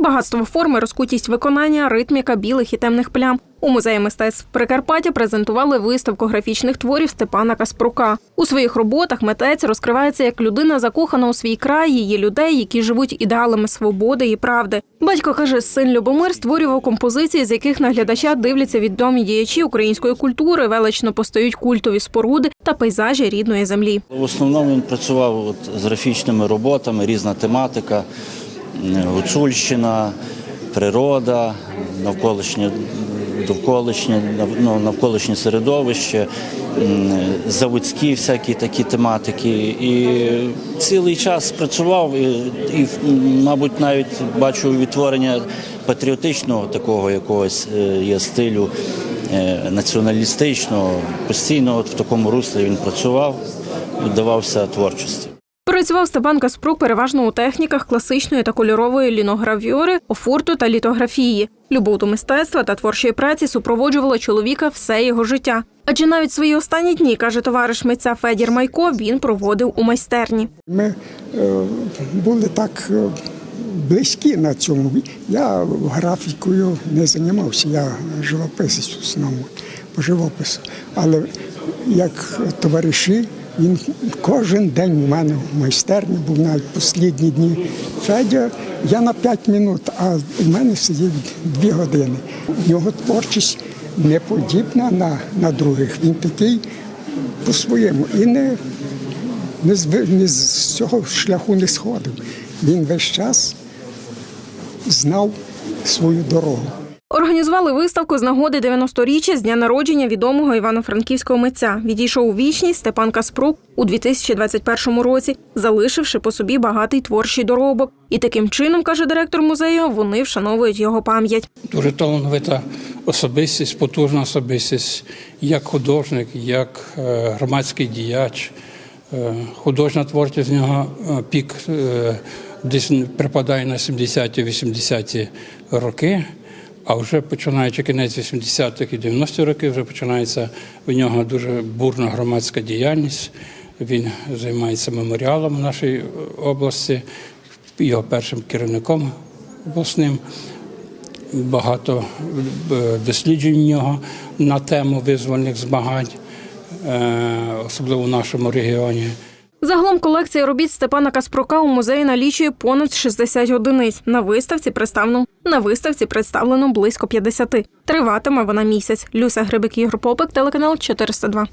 Багатство форми, розкутість виконання, ритміка білих і темних плям. У музеї мистецтв Прикарпаття презентували виставку графічних творів Степана Каспрука. У своїх роботах митець розкривається як людина, закохана у свій край, її людей, які живуть ідеалами свободи і правди. Батько каже, син Любомир створював композиції, з яких на глядача дивляться відомі діячі української культури, велично постають культові споруди та пейзажі рідної землі. В основному він працював от з графічними роботами, різна тематика, гуцульщина, природа, навколишнє, довколишнє, ну, навколишнє середовище, заводські всякі такі тематики. І цілий час працював і, і мабуть, навіть бачу відтворення патріотичного такого якогось е, є стилю е, націоналістичного. Постійно от в такому руслі він працював, віддавався творчості. Працював Степан Каспрук переважно у техніках класичної та кольорової ліногравюри, офурту та літографії. Любов до мистецтва та творчої праці супроводжувала чоловіка все його життя. Адже навіть свої останні дні, каже товариш митця Федір Майко, він проводив у майстерні. Ми е, були так е, близькі на цьому. Я графікою не займався, я живописець основному по живопису. Але як товариші, він кожен день у мене в майстерні був навіть останні дні. Федя, я на 5 минут, а у мене сидів 2 години. Його творчість не подібна на, на других. Він такий по-своєму і не не з, не з цього шляху не сходив. Він весь час знав свою дорогу. Організували виставку з нагоди 90-річчя з дня народження відомого івано-франківського митця. Відійшов у вічність Степан Каспрук у 2021 році, залишивши по собі багатий творчий доробок. І таким чином, каже директор музею, вони вшановують його пам'ять. Дуже талановита особистість, потужна особистість, як художник, як е, громадський діяч. Е, Художня творчість з нього е, пік десь припадає на 70-80-ті роки. А вже починаючи кінець 80-х і 90-х років, вже починається в нього дуже бурна громадська діяльність. Він займається меморіалом в нашій області, його першим керівником обласним багато е, досліджень в нього на тему визвольних змагань, е, особливо в нашому регіоні. Загалом колекція робіт Степана Каспрука у музеї налічує понад 60 одиниць. На виставці представлено на виставці представлено близько 50. Триватиме вона місяць. Люся Грибик, Ігор Попик, телеканал 402.